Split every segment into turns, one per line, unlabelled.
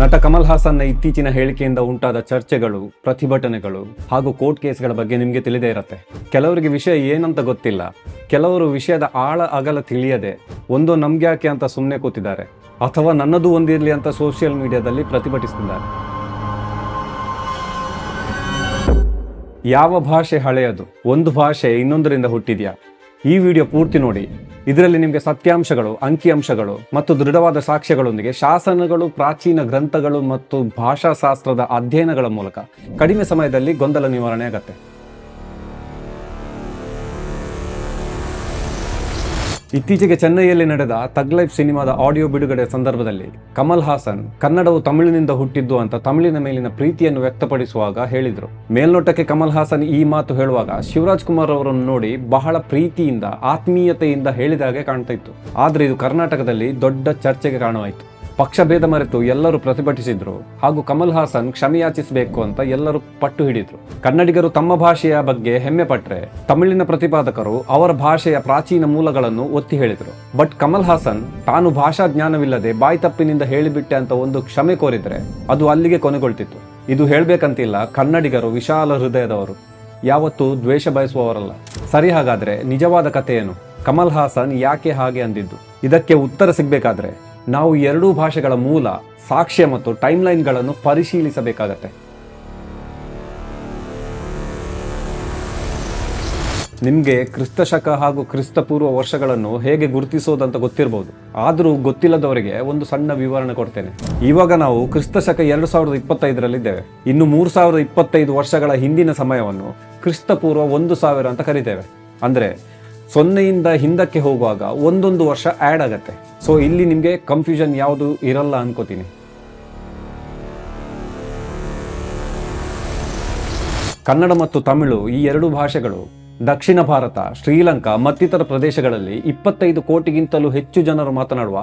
ನಟ ಕಮಲ್ ಹಾಸನ್ನ ಇತ್ತೀಚಿನ ಹೇಳಿಕೆಯಿಂದ ಉಂಟಾದ ಚರ್ಚೆಗಳು, ಪ್ರತಿಭಟನೆಗಳು ಹಾಗೂ ಕೋರ್ಟ್ ಕೇಸ್ಗಳ ಬಗ್ಗೆ ನಿಮಗೆ ತಿಳಿದೇ ಇರುತ್ತೆ. ಕೆಲವರಿಗೆ ವಿಷಯ ಏನಂತ ಗೊತ್ತಿಲ್ಲ. ಕೆಲವರು ವಿಷಯದ ಆಳ ಅಗಲ ತಿಳಿಯದೆ ಒಂದು ನಮ್ಗ್ಯಾಕೆ ಅಂತ ಸುಮ್ಮನೆ ಕೂತಿದ್ದಾರೆ ಅಥವಾ ನನ್ನದು ಒಂದಿರಲಿ ಅಂತ ಸೋಷಿಯಲ್ ಮೀಡಿಯಾದಲ್ಲಿ ಪ್ರತಿಭಟಿಸುತ್ತಿದ್ದಾರೆ ಯಾವ ಭಾಷೆ ಹಳೆಯದು? ಒಂದು ಭಾಷೆ ಇನ್ನೊಂದರಿಂದ ಹುಟ್ಟಿದ್ಯಾ? ಈ ವಿಡಿಯೋ ಪೂರ್ತಿ ನೋಡಿ. ಇದರಲ್ಲಿ ನಿಮಗೆ ಸತ್ಯಾಂಶಗಳು, ಅಂಕಿಅಂಶಗಳು ಮತ್ತು ದೃಢವಾದ ಸಾಕ್ಷ್ಯಗಳೊಂದಿಗೆ ಶಾಸನಗಳು, ಪ್ರಾಚೀನ ಗ್ರಂಥಗಳು ಮತ್ತು ಭಾಷಾಶಾಸ್ತ್ರದ ಅಧ್ಯಯನಗಳ ಮೂಲಕ ಕಡಿಮೆ ಸಮಯದಲ್ಲಿ ಗೊಂದಲ ನಿವಾರಣೆ ಆಗತ್ತೆ. ಇತ್ತೀಚೆಗೆ ಚೆನ್ನೈಯಲ್ಲಿ ನಡೆದ ತಗ್ ಲೈಫ್ ಸಿನಿಮಾದ ಆಡಿಯೋ ಬಿಡುಗಡೆ ಸಂದರ್ಭದಲ್ಲಿ ಕಮಲ್ ಹಾಸನ್, ಕನ್ನಡವು ತಮಿಳಿನಿಂದ ಹುಟ್ಟಿದ್ದು ಅಂತ ತಮಿಳಿನ ಮೇಲಿನ ಪ್ರೀತಿಯನ್ನು ವ್ಯಕ್ತಪಡಿಸುವಾಗ ಹೇಳಿದರು. ಮೇಲ್ನೋಟಕ್ಕೆ ಕಮಲ್ ಹಾಸನ್ ಈ ಮಾತು ಹೇಳುವಾಗ ಶಿವರಾಜ್ ಕುಮಾರ್ ಅವರನ್ನು ನೋಡಿ ಬಹಳ ಪ್ರೀತಿಯಿಂದ, ಆತ್ಮೀಯತೆಯಿಂದ ಹೇಳಿದಾಗೆ ಕಾಣ್ತಾ ಇತ್ತು. ಆದರೆ ಇದು ಕರ್ನಾಟಕದಲ್ಲಿ ದೊಡ್ಡ ಚರ್ಚೆಗೆ ಕಾರಣವಾಯಿತು. ಪಕ್ಷಭೇದ ಮರೆತು ಎಲ್ಲರೂ ಪ್ರತಿಭಟಿಸಿದ್ರು ಹಾಗೂ ಕಮಲ್ ಹಾಸನ್ ಕ್ಷಮೆಯಾಚಿಸಬೇಕು ಅಂತ ಎಲ್ಲರೂ ಪಟ್ಟು ಹಿಡಿದ್ರು. ಕನ್ನಡಿಗರು ತಮ್ಮ ಭಾಷೆಯ ಬಗ್ಗೆ ಹೆಮ್ಮೆ ಪಟ್ರೆ ತಮಿಳಿನ ಪ್ರತಿಪಾದಕರು ಅವರ ಭಾಷೆಯ ಪ್ರಾಚೀನ ಮೂಲಗಳನ್ನು ಒತ್ತಿ ಹೇಳಿದ್ರು. ಬಟ್ ಕಮಲ್ ಹಾಸನ್ ತಾನು ಭಾಷಾ ಜ್ಞಾನವಿಲ್ಲದೆ ಬಾಯಿ ತಪ್ಪಿನಿಂದ ಹೇಳಿಬಿಟ್ಟೆ ಅಂತ ಒಂದು ಕ್ಷಮೆ ಕೋರಿದ್ರೆ ಅದು ಅಲ್ಲಿಗೆ ಕೊನೆಗೊಳ್ತಿತ್ತು. ಇದು ಹೇಳ್ಬೇಕಂತಿಲ್ಲ ಕನ್ನಡಿಗರು ವಿಶಾಲ ಹೃದಯದವರು. ಯಾವತ್ತೂ ದ್ವೇಷ ಬಯಸುವವರಲ್ಲ. ಸರಿ ಹಾಗಾದ್ರೆ ನಿಜವಾದ ಕಥೆ ಏನು ಕಮಲ್ ಹಾಸನ್ ಯಾಕೆ ಹಾಗೆ ಅಂದಿದ್ದು? ಇದಕ್ಕೆ ಉತ್ತರ ಸಿಗ್ಬೇಕಾದ್ರೆ ನಾವು ಎರಡೂ ಭಾಷೆಗಳ ಮೂಲ ಸಾಕ್ಷ್ಯ ಮತ್ತು ಟೈಮ್ಲೈನ್ಗಳನ್ನು ಪರಿಶೀಲಿಸಬೇಕಾಗತ್ತೆ. ನಿಮಗೆ ಕ್ರಿಸ್ತಶಕ ಹಾಗೂ ಕ್ರಿಸ್ತಪೂರ್ವ ವರ್ಷಗಳನ್ನು ಹೇಗೆ ಗುರುತಿಸೋದಂತ ಗೊತ್ತಿರಬಹುದು ಆದರೂ ಗೊತ್ತಿಲ್ಲದವರಿಗೆ ಒಂದು ಸಣ್ಣ ವಿವರಣೆ ಕೊಡ್ತೇನೆ. ಇವಾಗ ನಾವು ಕ್ರಿಸ್ತಶಕ ಎರಡು ಸಾವಿರದ ಇಪ್ಪತ್ತೈದರಲ್ಲಿದ್ದೇವೆ. ಇನ್ನು ಮೂರು ಸಾವಿರದ ಇಪ್ಪತ್ತೈದು ವರ್ಷಗಳ ಹಿಂದಿನ ಸಮಯವನ್ನು ಕ್ರಿಸ್ತಪೂರ್ವ ಒಂದು ಸಾವಿರ ಅಂತ ಕರಿತೇವೆ. ಅಂದರೆ ಸೊನ್ನೆಯಿಂದ ಹಿಂದಕ್ಕೆ ಹೋಗುವಾಗ ಒಂದೊಂದು ವರ್ಷ ಆ್ಯಡ್ ಆಗತ್ತೆ. ಸೊ ಇಲ್ಲಿ ನಿಮಗೆ ಕನ್ಫ್ಯೂಷನ್ ಯಾವುದು ಇರಲ್ಲ ಅನ್ಕೋತೀನಿ. ಕನ್ನಡ ಮತ್ತು ತಮಿಳು ಈ ಎರಡು ಭಾಷೆಗಳು ದಕ್ಷಿಣ ಭಾರತ, ಶ್ರೀಲಂಕಾ ಮತ್ತಿತರ ಪ್ರದೇಶಗಳಲ್ಲಿ ಇಪ್ಪತ್ತೈದು ಕೋಟಿಗಿಂತಲೂ ಹೆಚ್ಚು ಜನರು ಮಾತನಾಡುವ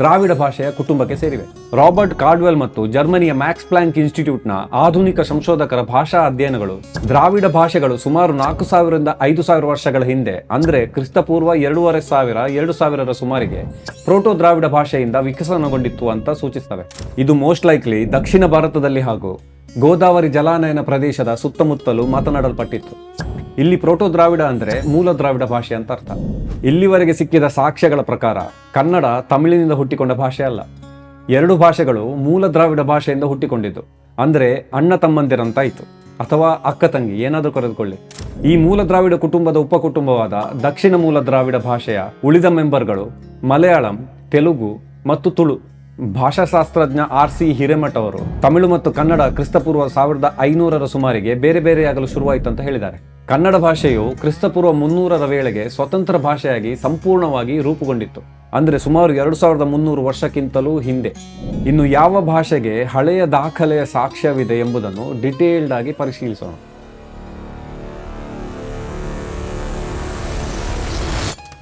ದ್ರಾವಿಡ ಭಾಷೆಯ ಕುಟುಂಬಕ್ಕೆ ಸೇರಿವೆ. ರಾಬರ್ಟ್ ಕಾರ್ಡ್ವೆಲ್ ಮತ್ತು ಜರ್ಮನಿಯ ಮ್ಯಾಕ್ಸ್ ಪ್ಲಾಂಕ್ ಇನ್ಸ್ಟಿಟ್ಯೂಟ್ನ ಆಧುನಿಕ ಸಂಶೋಧಕರ ಭಾಷಾ ಅಧ್ಯಯನಗಳು ದ್ರಾವಿಡ ಭಾಷೆಗಳು ಸುಮಾರು ನಾಲ್ಕು ಸಾವಿರದಿಂದ ಐದು ಸಾವಿರ ವರ್ಷಗಳ ಹಿಂದೆ, ಅಂದ್ರೆ ಕ್ರಿಸ್ತಪೂರ್ವ ಎರಡೂವರೆ ಸಾವಿರ, ಎರಡು ಸಾವಿರದ ಸುಮಾರಿಗೆ, ಪ್ರೋಟೋ ದ್ರಾವಿಡ ಭಾಷೆಯಿಂದ ವಿಕಸನಗೊಂಡಿತ್ತು ಅಂತ ಸೂಚಿಸ್ತವೆ. ಇದು ಮೋಸ್ಟ್ ಲೈಕ್ಲಿ ದಕ್ಷಿಣ ಭಾರತದಲ್ಲಿ ಹಾಗೂ ಗೋದಾವರಿ ಜಲಾನಯನ ಪ್ರದೇಶದ ಸುತ್ತಮುತ್ತಲೂ ಮಾತನಾಡಲ್ಪಟ್ಟಿತ್ತು. ಇಲ್ಲಿ ಪ್ರೋಟೋ ದ್ರಾವಿಡ ಅಂದರೆ ಮೂಲ ದ್ರಾವಿಡ ಭಾಷೆ ಅಂತ ಅರ್ಥ. ಇಲ್ಲಿವರೆಗೆ ಸಿಕ್ಕಿದ ಸಾಕ್ಷ್ಯಗಳ ಪ್ರಕಾರ ಕನ್ನಡ ತಮಿಳಿನಿಂದ ಹುಟ್ಟಿಕೊಂಡ ಭಾಷೆ ಅಲ್ಲ. ಎರಡು ಭಾಷೆಗಳು ಮೂಲ ದ್ರಾವಿಡ ಭಾಷೆಯಿಂದ ಹುಟ್ಟಿಕೊಂಡಿದ್ದು. ಅಂದರೆ ಅಣ್ಣ ತಮ್ಮಂದಿರಂತಾಯಿತು ಅಥವಾ ಅಕ್ಕ ತಂಗಿ, ಏನಾದರೂ ಕರೆದುಕೊಳ್ಳಿ. ಈ ಮೂಲ ದ್ರಾವಿಡ ಕುಟುಂಬದ ಉಪಕುಟುಂಬವಾದ ದಕ್ಷಿಣ ಮೂಲ ದ್ರಾವಿಡ ಭಾಷೆಯ ಉಳಿದ ಮೆಂಬರ್ಗಳು ಮಲಯಾಳಂ, ತೆಲುಗು ಮತ್ತು ತುಳು. ಭಾಷಾಶಾಸ್ತ್ರಜ್ಞ ಆರ್ ಸಿ ಹಿರೇಮಠ ಅವರು ತಮಿಳು ಮತ್ತು ಕನ್ನಡ ಕ್ರಿಸ್ತಪೂರ್ವ ಸಾವಿರದ ಐನೂರರ ಸುಮಾರಿಗೆ ಬೇರೆ ಬೇರೆಯಾಗಲು ಶುರುವಾಯಿತು ಅಂತ ಹೇಳಿದ್ದಾರೆ. ಕನ್ನಡ ಭಾಷೆಯು ಕ್ರಿಸ್ತಪೂರ್ವ ಮುನ್ನೂರರ ವೇಳೆಗೆ ಸ್ವತಂತ್ರ ಭಾಷೆಯಾಗಿ ಸಂಪೂರ್ಣವಾಗಿ ರೂಪುಗೊಂಡಿತ್ತು. ಅಂದರೆ ಸುಮಾರು ಎರಡು ಸಾವಿರದ ಮುನ್ನೂರು ವರ್ಷಕ್ಕಿಂತಲೂ ಹಿಂದೆ. ಇನ್ನು ಯಾವ ಭಾಷೆಗೆ ಹಳೆಯ ದಾಖಲೆಯ ಸಾಕ್ಷ್ಯವಿದೆ ಎಂಬುದನ್ನು ಡಿಟೇಲ್ಡ್ ಆಗಿ ಪರಿಶೀಲಿಸೋಣ.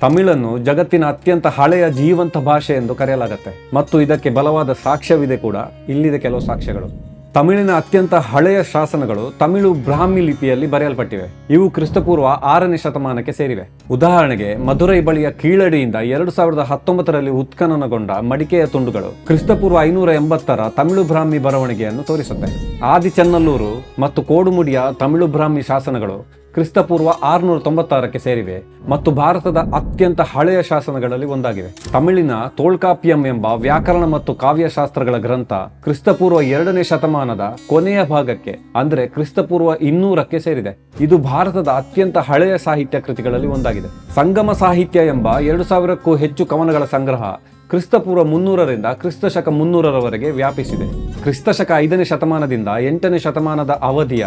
ತಮಿಳನ್ನು ಜಗತ್ತಿನ ಅತ್ಯಂತ ಹಳೆಯ ಜೀವಂತ ಭಾಷೆ ಎಂದು ಕರೆಯಲಾಗುತ್ತೆ. ಮತ್ತು ಇದಕ್ಕೆ ಬಲವಾದ ಸಾಕ್ಷ್ಯವಿದೆ ಕೂಡ. ಇಲ್ಲಿದೆ ಕೆಲವು ಸಾಕ್ಷ್ಯಗಳು. ತಮಿಳಿನ ಅತ್ಯಂತ ಹಳೆಯ ಶಾಸನಗಳು ತಮಿಳು ಬ್ರಾಹ್ಮಿ ಲಿಪಿಯಲ್ಲಿ ಬರೆಯಲ್ಪಟ್ಟಿವೆ. ಇವು ಕ್ರಿಸ್ತಪೂರ್ವ ಆರನೇ ಶತಮಾನಕ್ಕೆ ಸೇರಿವೆ. ಉದಾಹರಣೆಗೆ, ಮಧುರೈ ಬಳಿಯ ಕೀಳಡಿಯಿಂದ ಎರಡು ಸಾವಿರದ ಹತ್ತೊಂಬತ್ತರಲ್ಲಿ ಉತ್ಖನನಗೊಂಡ ಮಡಿಕೆಯ ತುಂಡುಗಳು ಕ್ರಿಸ್ತಪೂರ್ವ ಐನೂರ ಎಂಬತ್ತರ ತಮಿಳು ಬ್ರಾಹ್ಮಿ ಬರವಣಿಗೆಯನ್ನು ತೋರಿಸುತ್ತೆ. ಆದಿಚನ್ನಲ್ಲೂರು ಮತ್ತು ಕೋಡುಮುಡಿಯ ತಮಿಳು ಬ್ರಾಹ್ಮಿ ಶಾಸನಗಳು ಕ್ರಿಸ್ತಪೂರ್ವ ಆರುನೂರ ತೊಂಬತ್ತಾರಕ್ಕೆ ಸೇರಿವೆ ಮತ್ತು ಭಾರತದ ಅತ್ಯಂತ ಹಳೆಯ ಶಾಸನಗಳಲ್ಲಿ ಒಂದಾಗಿವೆ. ತಮಿಳಿನ ತೋಳ್ಕಾಪಿಯಂ ಎಂಬ ವ್ಯಾಕರಣ ಮತ್ತು ಕಾವ್ಯಶಾಸ್ತ್ರಗಳ ಗ್ರಂಥ ಕ್ರಿಸ್ತಪೂರ್ವ ಎರಡನೇ ಶತಮಾನದ ಕೊನೆಯ ಭಾಗಕ್ಕೆ, ಅಂದ್ರೆ ಕ್ರಿಸ್ತಪೂರ್ವ ಇನ್ನೂರಕ್ಕೆ ಸೇರಿದೆ. ಇದು ಭಾರತದ ಅತ್ಯಂತ ಹಳೆಯ ಸಾಹಿತ್ಯ ಕೃತಿಗಳಲ್ಲಿ ಒಂದಾಗಿದೆ. ಸಂಗಮ ಸಾಹಿತ್ಯ ಎಂಬ ಎರಡು ಸಾವಿರಕ್ಕೂ ಹೆಚ್ಚು ಕವನಗಳ ಸಂಗ್ರಹ ಕ್ರಿಸ್ತಪೂರ್ವ ಮುನ್ನೂರರಿಂದ ಕ್ರಿಸ್ತಶಕ ಮುನ್ನೂರರವರೆಗೆ ವ್ಯಾಪಿಸಿದೆ. ಕ್ರಿಸ್ತಶಕ ಐದನೇ ಶತಮಾನದಿಂದ ಎಂಟನೇ ಶತಮಾನದ ಅವಧಿಯ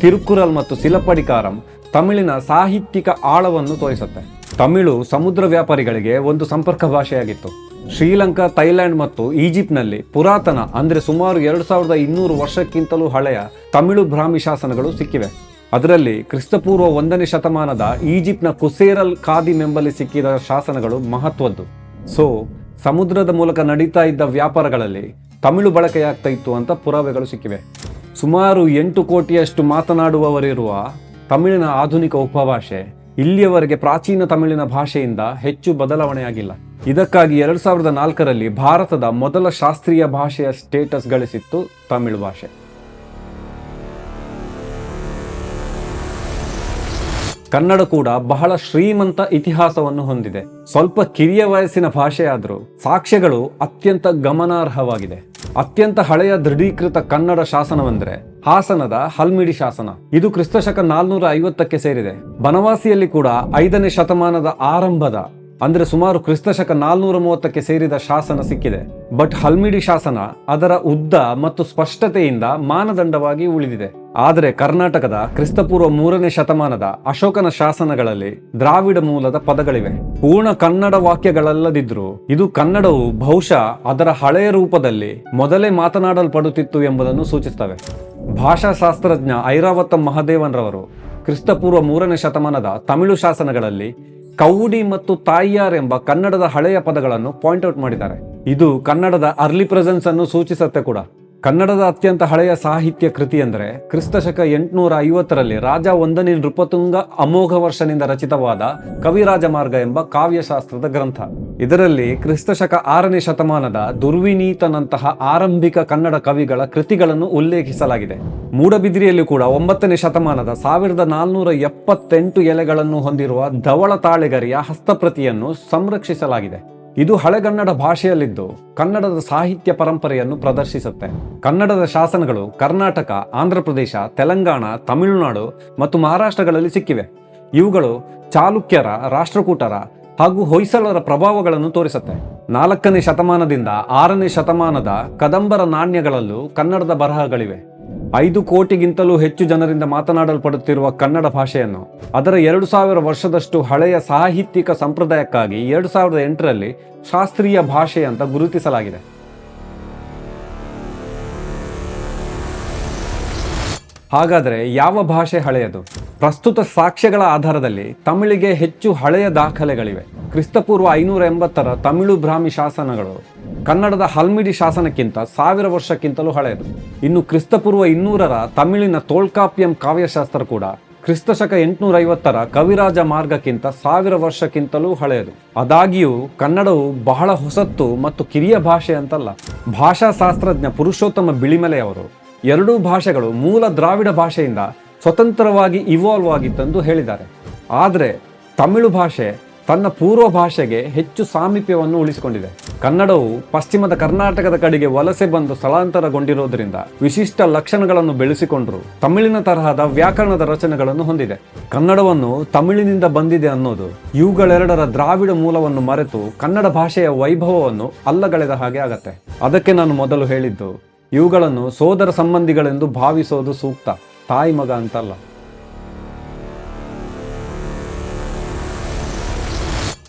ತಿರುಕ್ಕುರಲ್ ಮತ್ತು ಸಿಲಪ್ಪಡಿಕಾರಂ ತಮಿಳಿನ ಸಾಹಿತ್ಯಿಕ ಆಳವನ್ನು ತೋರಿಸುತ್ತೆ. ತಮಿಳು ಸಮುದ್ರ ವ್ಯಾಪಾರಿಗಳಿಗೆ ಒಂದು ಸಂಪರ್ಕ ಭಾಷೆಯಾಗಿತ್ತು. ಶ್ರೀಲಂಕಾ, ಥೈಲ್ಯಾಂಡ್ ಮತ್ತು ಈಜಿಪ್ಟ್ನಲ್ಲಿ ಪುರಾತನ, ಅಂದರೆ ಸುಮಾರು ಎರಡು ಸಾವಿರದ ಇನ್ನೂರು ವರ್ಷಕ್ಕಿಂತಲೂ ಹಳೆಯ ತಮಿಳು ಬ್ರಾಹ್ಮಿ ಶಾಸನಗಳು ಸಿಕ್ಕಿವೆ. ಅದರಲ್ಲಿ ಕ್ರಿಸ್ತಪೂರ್ವ ಒಂದನೇ ಶತಮಾನದ ಈಜಿಪ್ಟ್ನ ಕುಸೇರಲ್ ಖಾದಿ ಎಂಬಲ್ಲಿ ಸಿಕ್ಕಿದ ಶಾಸನಗಳು ಮಹತ್ವದ್ದು. ಸೊ, ಸಮುದ್ರದ ಮೂಲಕ ನಡೀತಾ ಇದ್ದ ವ್ಯಾಪಾರಗಳಲ್ಲಿ ತಮಿಳು ಬಳಕೆಯಾಗ್ತಾ ಇತ್ತು ಅಂತ ಪುರಾವೆಗಳು ಸಿಕ್ಕಿವೆ. ಸುಮಾರು ಎಂಟು ಕೋಟಿಯಷ್ಟು ಮಾತನಾಡುವವರಿರುವ ತಮಿಳಿನ ಆಧುನಿಕ ಉಪಭಾಷೆ ಇಲ್ಲಿಯವರೆಗೆ ಪ್ರಾಚೀನ ತಮಿಳಿನ ಭಾಷೆಯಿಂದ ಹೆಚ್ಚು ಬದಲಾವಣೆಯಾಗಿಲ್ಲ. ಇದಕ್ಕಾಗಿ ಎರಡು ಸಾವಿರದ ನಾಲ್ಕರಲ್ಲಿ ಭಾರತದ ಮೊದಲ ಶಾಸ್ತ್ರೀಯ ಭಾಷೆಯ ಸ್ಟೇಟಸ್ ಗಳಿಸಿತ್ತು ತಮಿಳು ಭಾಷೆ. ಕನ್ನಡ ಕೂಡ ಬಹಳ ಶ್ರೀಮಂತ ಇತಿಹಾಸವನ್ನು ಹೊಂದಿದೆ. ಸ್ವಲ್ಪ ಕಿರಿಯ ವಯಸ್ಸಿನ ಭಾಷೆಯಾದರೂ ಸಾಕ್ಷ್ಯಗಳು ಅತ್ಯಂತ ಗಮನಾರ್ಹವಾಗಿದೆ. ಅತ್ಯಂತ ಹಳೆಯ ದೃಢೀಕೃತ ಕನ್ನಡ ಶಾಸನವೆಂದರೆ ಹಾಸನದ ಹಲ್ಮಿಡಿ ಶಾಸನ. ಇದು ಕ್ರಿಸ್ತಶಕ ನಾಲ್ನೂರ ಐವತ್ತಕ್ಕೆ ಸೇರಿದೆ. ಬನವಾಸಿಯಲ್ಲಿ ಕೂಡ ಐದನೇ ಶತಮಾನದ ಆರಂಭದ ಅಂದ್ರೆ ಸುಮಾರು ಕ್ರಿಸ್ತಶಕ ನಾಲ್ನೂರ ಮೂವತ್ತಕ್ಕೆ ಸೇರಿದ ಶಾಸನ ಸಿಕ್ಕಿದೆ. ಬಟ್ ಹಲ್ಮಿಡಿ ಶಾಸನ ಅದರ ಉದ್ದ ಮತ್ತು ಸ್ಪಷ್ಟತೆಯಿಂದ ಮಾನದಂಡವಾಗಿ ಉಳಿದಿದೆ. ಆದರೆ ಕರ್ನಾಟಕದ ಕ್ರಿಸ್ತಪೂರ್ವ ಮೂರನೇ ಶತಮಾನದ ಅಶೋಕನ ಶಾಸನಗಳಲ್ಲಿ ದ್ರಾವಿಡ ಮೂಲದ ಪದಗಳಿವೆ. ಪೂರ್ಣ ಕನ್ನಡ ವಾಕ್ಯಗಳಲ್ಲದಿದ್ರೂ ಇದು ಕನ್ನಡವು ಬಹುಶಃ ಅದರ ಹಳೆಯ ರೂಪದಲ್ಲಿ ಮೊದಲೇ ಮಾತನಾಡಲ್ಪಡುತ್ತಿತ್ತು ಎಂಬುದನ್ನು ಸೂಚಿಸುತ್ತವೆ. ಭಾಷಾಶಾಸ್ತ್ರಜ್ಞ ಐರಾವತ ಮಹದೇವನ್ರವರು ಕ್ರಿಸ್ತಪೂರ್ವ ಮೂರನೇ ಶತಮಾನದ ತಮಿಳು ಶಾಸನಗಳಲ್ಲಿ ಕೌಡಿ ಮತ್ತು ತಾಯಿಯಾರ್ ಎಂಬ ಕನ್ನಡದ ಹಳೆಯ ಪದಗಳನ್ನು ಪಾಯಿಂಟ್ ಔಟ್ ಮಾಡಿದ್ದಾರೆ. ಇದು ಕನ್ನಡದ ಅರ್ಲಿ ಪ್ರೆಸೆನ್ಸ್ ಅನ್ನು ಸೂಚಿಸುತ್ತೆ ಕೂಡ. ಕನ್ನಡದ ಅತ್ಯಂತ ಹಳೆಯ ಸಾಹಿತ್ಯ ಕೃತಿ ಅಂದರೆ ಕ್ರಿಸ್ತಶಕ ಎಂಟುನೂರ ಐವತ್ತರಲ್ಲಿ ರಾಜ ಒಂದನೇ ನೃಪತುಂಗ ಅಮೋಘ ವರ್ಷನಿಂದ ರಚಿತವಾದ ಕವಿರಾಜ ಮಾರ್ಗ ಎಂಬ ಕಾವ್ಯಶಾಸ್ತ್ರದ ಗ್ರಂಥ. ಇದರಲ್ಲಿ ಕ್ರಿಸ್ತಶಕ ಆರನೇ ಶತಮಾನದ ದುರ್ವಿನೀತನಂತಹ ಆರಂಭಿಕ ಕನ್ನಡ ಕವಿಗಳ ಕೃತಿಗಳನ್ನು ಉಲ್ಲೇಖಿಸಲಾಗಿದೆ. ಮೂಡಬಿದಿರಿಯಲ್ಲಿ ಕೂಡ ಒಂಬತ್ತನೇ ಶತಮಾನದ ಸಾವಿರದ ನಾಲ್ನೂರ ಎಪ್ಪತ್ತೆಂಟು ಎಲೆಗಳನ್ನು ಹೊಂದಿರುವ ಧವಳ ತಾಳೆಗರಿಯ ಹಸ್ತಪ್ರತಿಯನ್ನು ಸಂರಕ್ಷಿಸಲಾಗಿದೆ. ಇದು ಹಳೆಗನ್ನಡ ಭಾಷೆಯಲ್ಲಿದ್ದು ಕನ್ನಡದ ಸಾಹಿತ್ಯ ಪರಂಪರೆಯನ್ನು ಪ್ರದರ್ಶಿಸುತ್ತೆ. ಕನ್ನಡದ ಶಾಸನಗಳು ಕರ್ನಾಟಕ ಆಂಧ್ರಪ್ರದೇಶ ತೆಲಂಗಾಣ, ತಮಿಳುನಾಡು ಮತ್ತು ಮಹಾರಾಷ್ಟ್ರಗಳಲ್ಲಿ ಸಿಕ್ಕಿವೆ. ಇವುಗಳು ಚಾಲುಕ್ಯರ, ರಾಷ್ಟ್ರಕೂಟರ ಹಾಗೂ ಹೊಯ್ಸಳರ ಪ್ರಭಾವಗಳನ್ನು ತೋರಿಸುತ್ತೆ. ನಾಲ್ಕನೇ ಶತಮಾನದಿಂದ ಆರನೇ ಶತಮಾನದ ಕದಂಬರ ನಾಣ್ಯಗಳಲ್ಲೂ ಕನ್ನಡದ ಬರಹಗಳಿವೆ. ಐದು ಕೋಟಿಗಿಂತಲೂ ಹೆಚ್ಚು ಜನರಿಂದ ಮಾತನಾಡಲ್ಪಡುತ್ತಿರುವ ಕನ್ನಡ ಭಾಷೆಯನ್ನು ಅದರ ಎರಡು ಸಾವಿರ ವರ್ಷದಷ್ಟು ಹಳೆಯ ಸಾಹಿತ್ಯಿಕ ಸಂಪ್ರದಾಯಕ್ಕಾಗಿ ಎರಡು ಸಾವಿರದ ಎಂಟರಲ್ಲಿ ಶಾಸ್ತ್ರೀಯ ಭಾಷೆ ಅಂತ ಗುರುತಿಸಲಾಗಿದೆ. ಹಾಗಾದರೆ ಯಾವ ಭಾಷೆ ಹಳೆಯದು? ಪ್ರಸ್ತುತ ಸಾಕ್ಷ್ಯಗಳ ಆಧಾರದಲ್ಲಿ ತಮಿಳಿಗೆ ಹೆಚ್ಚು ಹಳೆಯ ದಾಖಲೆಗಳಿವೆ. ಕ್ರಿಸ್ತಪೂರ್ವ ಐನೂರ ಎಂಬತ್ತರ ತಮಿಳು ಬ್ರಾಹ್ಮಿ ಶಾಸನಗಳು ಕನ್ನಡದ ಹಲ್ಮಿಡಿ ಶಾಸನಕ್ಕಿಂತ ಸಾವಿರ ವರ್ಷಕ್ಕಿಂತಲೂ ಹಳೆಯದು. ಇನ್ನು ಕ್ರಿಸ್ತಪೂರ್ವ ಇನ್ನೂರರ ತಮಿಳಿನ ತೋಳ್ಕಾಪ್ಯಂ ಕಾವ್ಯಶಾಸ್ತ್ರ ಕೂಡ ಕ್ರಿಸ್ತಶಕ ಎಂಟುನೂರ ಐವತ್ತರ ಕವಿರಾಜ ಮಾರ್ಗಕ್ಕಿಂತ ಸಾವಿರ ವರ್ಷಕ್ಕಿಂತಲೂ ಹಳೆಯದು. ಆದಾಗ್ಯೂ ಕನ್ನಡವು ಬಹಳ ಹೊಸತ್ತು ಮತ್ತು ಕಿರಿಯ ಭಾಷೆ ಅಂತಲ್ಲ. ಭಾಷಾಶಾಸ್ತ್ರಜ್ಞ ಪುರುಷೋತ್ತಮ ಬಿಳಿಮಲೆಯವರು ಎರಡೂ ಭಾಷೆಗಳು ಮೂಲ ದ್ರಾವಿಡ ಭಾಷೆಯಿಂದ ಸ್ವತಂತ್ರವಾಗಿ ಇವಾಲ್ವ್ ಆಗಿತ್ತೆಂದು ಹೇಳಿದ್ದಾರೆ. ಆದರೆ ತಮಿಳು ಭಾಷೆ ತನ್ನ ಪೂರ್ವ ಭಾಷೆಗೆ ಹೆಚ್ಚು ಸಾಮೀಪ್ಯವನ್ನು ಉಳಿಸಿಕೊಂಡಿದೆ. ಕನ್ನಡವು ಪಶ್ಚಿಮದ ಕರ್ನಾಟಕದ ಕಡೆಗೆ ವಲಸೆ ಬಂದು ಸ್ಥಳಾಂತರಗೊಂಡಿರೋದ್ರಿಂದ ವಿಶಿಷ್ಟ ಲಕ್ಷಣಗಳನ್ನು ಬೆಳೆಸಿಕೊಂಡರು ತಮಿಳಿನ ತರಹದ ವ್ಯಾಕರಣದ ರಚನೆಗಳನ್ನು ಹೊಂದಿದೆ. ಕನ್ನಡವನ್ನು ತಮಿಳಿನಿಂದ ಬಂದಿದೆ ಅನ್ನೋದು ಇವುಗಳೆರಡರ ದ್ರಾವಿಡ ಮೂಲವನ್ನು ಮರೆತು ಕನ್ನಡ ಭಾಷೆಯ ವೈಭವವನ್ನು ಅಲ್ಲಗಳೆದ ಹಾಗೆ ಆಗತ್ತೆ. ಅದಕ್ಕೆ ನಾನು ಮೊದಲು ಹೇಳಿದ್ದು ಇವುಗಳನ್ನು ಸೋದರ ಸಂಬಂಧಿಗಳೆಂದು ಭಾವಿಸೋದು ಸೂಕ್ತ. ತಾಯಿ ಮಗ ಅಂತಲ್ಲ.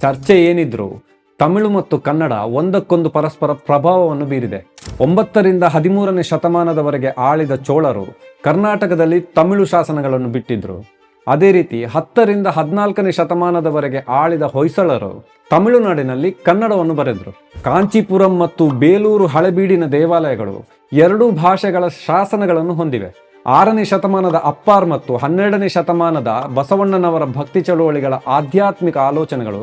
ಚರ್ಚೆ ಏನಿದ್ರು, ತಮಿಳು ಮತ್ತು ಕನ್ನಡ ಒಂದಕ್ಕೊಂದು ಪರಸ್ಪರ ಪ್ರಭಾವವನ್ನು ಬೀರಿದೆ. ಒಂಬತ್ತರಿಂದ ಹದಿಮೂರನೇ ಶತಮಾನದವರೆಗೆ ಆಳಿದ ಚೋಳರು ಕರ್ನಾಟಕದಲ್ಲಿ ತಮಿಳು ಶಾಸನಗಳನ್ನು ಬಿಟ್ಟಿದ್ರು. ಅದೇ ರೀತಿ ಹತ್ತರಿಂದ ಹದಿನಾಲ್ಕನೇ ಶತಮಾನದವರೆಗೆ ಆಳಿದ ಹೊಯ್ಸಳರು ತಮಿಳುನಾಡಿನಲ್ಲಿ ಕನ್ನಡವನ್ನು ಬರೆದರು. ಕಾಂಚೀಪುರಂ ಮತ್ತು ಬೇಲೂರು ಹಳೆಬೀಡಿನ ದೇವಾಲಯಗಳು ಎರಡೂ ಭಾಷೆಗಳ ಶಾಸನಗಳನ್ನು ಹೊಂದಿವೆ. ಆರನೇ ಶತಮಾನದ ಅಪ್ಪಾರ್ ಮತ್ತು ಹನ್ನೆರಡನೇ ಶತಮಾನದ ಬಸವಣ್ಣನವರ ಭಕ್ತಿ ಚಳುವಳಿಗಳ ಆಧ್ಯಾತ್ಮಿಕ ಆಲೋಚನೆಗಳು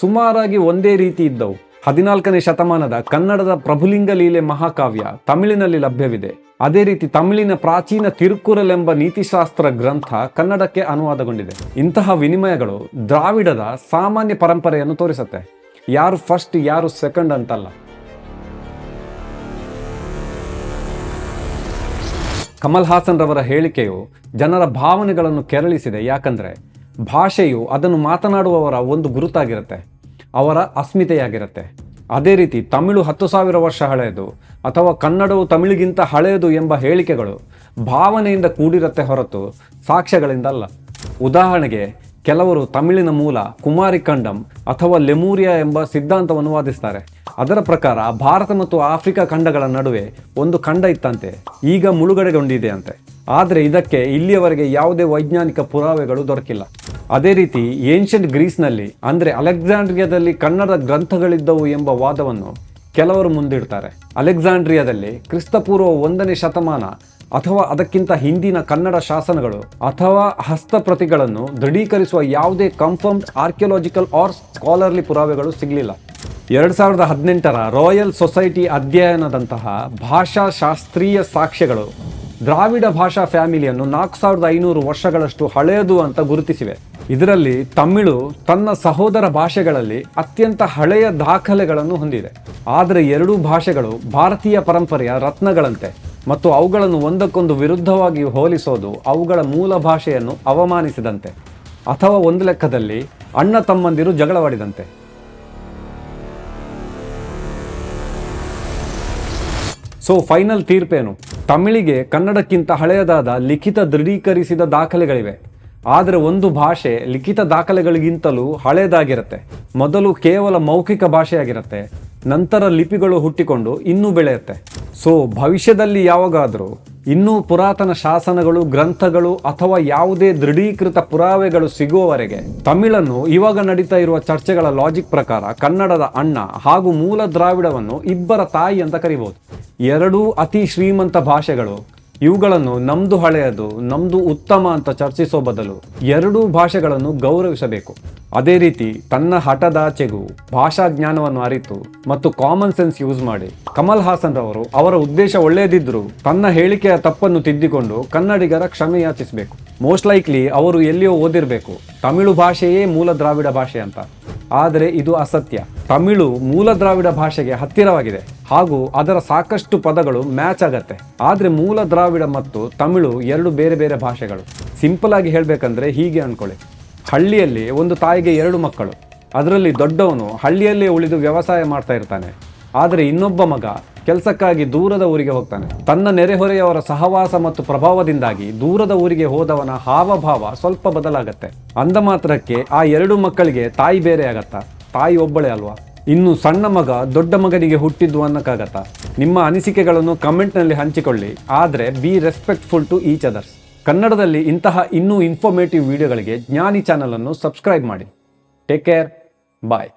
ಸುಮಾರಾಗಿ ಒಂದೇ ರೀತಿ ಇದ್ದವು. ಹದಿನಾಲ್ಕನೇ ಶತಮಾನದ ಕನ್ನಡದ ಪ್ರಭುಲಿಂಗ ಲೀಲೆ ಮಹಾಕಾವ್ಯ ತಮಿಳಿನಲ್ಲಿ ಲಭ್ಯವಿದೆ. ಅದೇ ರೀತಿ ತಮಿಳಿನ ಪ್ರಾಚೀನ ತಿರುಕುರಲ್ ಎಂಬ ನೀತಿಶಾಸ್ತ್ರ ಗ್ರಂಥ ಕನ್ನಡಕ್ಕೆ ಅನುವಾದಗೊಂಡಿದೆ. ಇಂತಹ ವಿನಿಮಯಗಳು ದ್ರಾವಿಡದ ಸಾಮಾನ್ಯ ಪರಂಪರೆಯನ್ನು ತೋರಿಸುತ್ತೆ. ಯಾರು ಫಸ್ಟ್, ಯಾರು ಸೆಕೆಂಡ್ ಅಂತಲ್ಲ. ಕಮಲ್ ಹಾಸನ್ ರವರ ಹೇಳಿಕೆಯು ಜನರ ಭಾವನೆಗಳನ್ನು ಕೆರಳಿಸಿದೆ. ಯಾಕಂದ್ರೆ ಭಾಷೆಯು ಅದನ್ನು ಮಾತನಾಡುವವರ ಒಂದು ಗುರುತಾಗಿರುತ್ತೆ. ಅವರ ಅಸ್ಮಿತೆಯಾಗಿರುತ್ತೆ. ಅದೇ ರೀತಿ ತಮಿಳು ಹತ್ತು ಸಾವಿರ ವರ್ಷ ಹಳೆಯದು ಅಥವಾ ಕನ್ನಡವು ತಮಿಳಿಗಿಂತ ಹಳೆಯದು ಎಂಬ ಹೇಳಿಕೆಗಳು ಭಾವನೆಯಿಂದ ಕೂಡಿರತ್ತೆ ಹೊರತು ಸಾಕ್ಷ್ಯಗಳಿಂದ ಅಲ್ಲ ಉದಾಹರಣೆಗೆ ಕೆಲವರು ತಮಿಳಿನ ಮೂಲ ಕುಮಾರಿ ಖಂಡಂ ಅಥವಾ ಲೆಮೂರಿಯಾ ಎಂಬ ಸಿದ್ಧಾಂತವನ್ನು ವಾದಿಸ್ತಾರೆ. ಅದರ ಪ್ರಕಾರ ಭಾರತ ಮತ್ತು ಆಫ್ರಿಕಾ ಖಂಡಗಳ ನಡುವೆ ಒಂದು ಖಂಡ ಇತ್ತಂತೆ. ಈಗ ಮುಳುಗಡೆಗೊಂಡಿದೆ ಅಂತೆ. ಆದರೆ ಇದಕ್ಕೆ ಇಲ್ಲಿಯವರೆಗೆ ಯಾವುದೇ ವೈಜ್ಞಾನಿಕ ಪುರಾವೆಗಳು ದೊರಕಿಲ್ಲ. ಅದೇ ರೀತಿ ಏನ್ಷಿಯಂಟ್ ಗ್ರೀಸ್ನಲ್ಲಿ ಅಂದರೆ ಅಲೆಕ್ಸಾಂಡ್ರಿಯಾದಲ್ಲಿ ಕನ್ನಡ ಗ್ರಂಥಗಳಿದ್ದವು ಎಂಬ ವಾದವನ್ನು ಕೆಲವರು ಮುಂದಿಡ್ತಾರೆ. ಅಲೆಕ್ಸಾಂಡ್ರಿಯಾದಲ್ಲಿ ಕ್ರಿಸ್ತಪೂರ್ವ ಒಂದನೇ ಶತಮಾನ ಅಥವಾ ಅದಕ್ಕಿಂತ ಹಿಂದಿನ ಕನ್ನಡ ಶಾಸನಗಳು ಅಥವಾ ಹಸ್ತಪ್ರತಿಗಳನ್ನು ದೃಢೀಕರಿಸುವ ಯಾವುದೇ ಕನ್ಫರ್ಮ್ಡ್ ಆರ್ಕಿಯೋಲಾಜಿಕಲ್ ಆರ್ ಸ್ಕಾಲರ್ಲಿ ಪುರಾವೆಗಳು ಸಿಗಲಿಲ್ಲ. ಎರಡು ಸಾವಿರದ ಹದಿನೆಂಟರ ರಾಯಲ್ ಸೊಸೈಟಿ ಅಧ್ಯಯನದಂತಹ ಭಾಷಾಶಾಸ್ತ್ರೀಯ ಸಾಕ್ಷ್ಯಗಳು ದ್ರಾವಿಡ ಭಾಷಾ ಫ್ಯಾಮಿಲಿಯನ್ನು ನಾಲ್ಕು ಸಾವಿರದ ಐನೂರು ವರ್ಷಗಳಷ್ಟು ಹಳೆಯದು ಅಂತ ಗುರುತಿಸಿವೆ. ಇದರಲ್ಲಿ ತಮಿಳು ತನ್ನ ಸಹೋದರ ಭಾಷೆಗಳಲ್ಲಿ ಅತ್ಯಂತ ಹಳೆಯ ದಾಖಲೆಗಳನ್ನು ಹೊಂದಿದೆ. ಆದರೆ ಎರಡೂ ಭಾಷೆಗಳು ಭಾರತೀಯ ಪರಂಪರೆಯ ರತ್ನಗಳಂತೆ ಮತ್ತು ಅವುಗಳನ್ನು ಒಂದಕ್ಕೊಂದು ವಿರುದ್ಧವಾಗಿ ಹೋಲಿಸೋದು ಅವುಗಳ ಮೂಲ ಭಾಷೆಯನ್ನು ಅವಮಾನಿಸಿದಂತೆ. ಅಥವಾ ಒಂದು ಲೆಕ್ಕದಲ್ಲಿ ಅಣ್ಣ ತಮ್ಮಂದಿರು ಜಗಳವಾಡಿದಂತೆ. So final ತೀರ್ಪೇನು? ತಮಿಳಿಗೆ ಕನ್ನಡಕ್ಕಿಂತ ಹಳೆಯದಾದ ಲಿಖಿತ ದೃಢೀಕರಿಸಿದ ದಾಖಲೆಗಳಿವೆ. ಆದರೆ ಒಂದು ಭಾಷೆ ಲಿಖಿತ ದಾಖಲೆಗಳಿಗಿಂತಲೂ ಹಳೆಯದಾಗಿರುತ್ತೆ. ಮೊದಲು ಕೇವಲ ಮೌಖಿಕ ಭಾಷೆಯಾಗಿರುತ್ತೆ. ನಂತರ ಲಿಪಿಗಳು ಹುಟ್ಟಿಕೊಂಡು ಇನ್ನೂ ಬೆಳೆಯುತ್ತೆ. ಸೊ ಭವಿಷ್ಯದಲ್ಲಿ ಯಾವಾಗಾದರೂ ಇನ್ನೂ ಪುರಾತನ ಶಾಸನಗಳು, ಗ್ರಂಥಗಳು ಅಥವಾ ಯಾವುದೇ ದೃಢೀಕೃತ ಪುರಾವೆಗಳು ಸಿಗುವವರೆಗೆ ತಮಿಳನ್ನು ಇವಾಗ ನಡೀತಾ ಇರುವ ಚರ್ಚೆಗಳ ಲಾಜಿಕ್ ಪ್ರಕಾರ ಕನ್ನಡದ ಅಣ್ಣ ಹಾಗೂ ಮೂಲ ದ್ರಾವಿಡವನ್ನು ಇಬ್ಬರ ತಾಯಿ ಅಂತ ಕರಿಬಹುದು ಎರಡೂ ಅತಿ ಶ್ರೀಮಂತ ಭಾಷೆಗಳು. ಇವುಗಳನ್ನು ನಮ್ದು ಹಳೆಯದು, ನಮ್ದು ಉತ್ತಮ ಅಂತ ಚರ್ಚಿಸೋ ಬದಲು ಎರಡೂ ಭಾಷೆಗಳನ್ನು ಗೌರವಿಸಬೇಕು. ಅದೇ ರೀತಿ ತನ್ನ ಹಠದಾಚೆಗೂ ಭಾಷಾ ಜ್ಞಾನವನ್ನು ಅರಿತು ಮತ್ತು ಕಾಮನ್ ಸೆನ್ಸ್ ಯೂಸ್ ಮಾಡಿ ಕಮಲ್ ಹಾಸನ್ ರವರು ಅವರ ಉದ್ದೇಶ ಒಳ್ಳೆಯದಿದ್ರು ತನ್ನ ಹೇಳಿಕೆಯ ತಪ್ಪನ್ನು ತಿದ್ದಿಕೊಂಡು ಕನ್ನಡಿಗರ ಕ್ಷಮೆ ಯಾಚಿಸಬೇಕು. ಮೋಸ್ಟ್ ಲೈಕ್ಲಿ ಅವರು ಎಲ್ಲಿಯೋ ಓದಿರಬೇಕು. ತಮಿಳು ಭಾಷೆಯೇ ಮೂಲ ದ್ರಾವಿಡ ಭಾಷೆ ಅಂತ. ಆದರೆ ಇದು ಅಸತ್ಯ. ತಮಿಳು ಮೂಲ ದ್ರಾವಿಡ ಭಾಷೆಗೆ ಹತ್ತಿರವಾಗಿದೆ. ಹಾಗೂ ಅದರ ಸಾಕಷ್ಟು ಪದಗಳು ಮ್ಯಾಚ್ ಆಗತ್ತೆ. ಆದರೆ ಮೂಲ ದ್ರಾವಿಡ ಮತ್ತು ತಮಿಳು ಎರಡು ಬೇರೆ ಬೇರೆ ಭಾಷೆಗಳು. ಸಿಂಪಲ್ ಆಗಿ ಹೇಳಬೇಕಂದ್ರೆ ಹೀಗೆ ಅನ್ಕೊಳ್ಳಿ. ಹಳ್ಳಿಯಲ್ಲಿ ಒಂದು ತಾಯಿಗೆ ಎರಡು ಮಕ್ಕಳು. ಅದರಲ್ಲಿ ದೊಡ್ಡವನು ಹಳ್ಳಿಯಲ್ಲೇ ಉಳಿದು ವ್ಯವಸಾಯ ಮಾಡ್ತಾ ಇರ್ತಾನೆ. ಆದರೆ ಇನ್ನೊಬ್ಬ ಮಗ ಕೆಲಸಕ್ಕಾಗಿ ದೂರದ ಊರಿಗೆ ಹೋಗ್ತಾನೆ. ತನ್ನ ನೆರೆಹೊರೆಯವರ ಸಹವಾಸ ಮತ್ತು ಪ್ರಭಾವದಿಂದಾಗಿ ದೂರದ ಊರಿಗೆ ಹೋದವನ ಹಾವಭಾವ ಸ್ವಲ್ಪ ಬದಲಾಗತ್ತೆ. ಅಂದ ಮಾತ್ರಕ್ಕೆ ಆ ಎರಡು ಮಕ್ಕಳಿಗೆ ತಾಯಿ ಬೇರೆ ಆಗತ್ತಾ? ತಾಯಿ ಒಬ್ಬಳೇ ಅಲ್ವಾ? ಇನ್ನು ಸಣ್ಣ ಮಗ ದೊಡ್ಡ ಮಗನಿಗೆ ಹುಟ್ಟಿದ್ದು ಅನ್ನಕ್ಕಾಗತ್ತಾ? ನಿಮ್ಮ ಅನಿಸಿಕೆಗಳನ್ನು ಕಮೆಂಟ್ನಲ್ಲಿ ಹಂಚಿಕೊಳ್ಳಿ. ಆದರೆ be respectful to each others ಕನ್ನಡದಲ್ಲಿ ಇಂತಹ ಇನ್ನೂ ಇನ್ಫಾರ್ಮೇಟಿವ್ ವಿಡಿಯೋಗಳಿಗೆ ಜ್ಞಾನಿ ಚಾನಲನ್ನು ಸಬ್ಸ್ಕ್ರೈಬ್ ಮಾಡಿ. Take care bye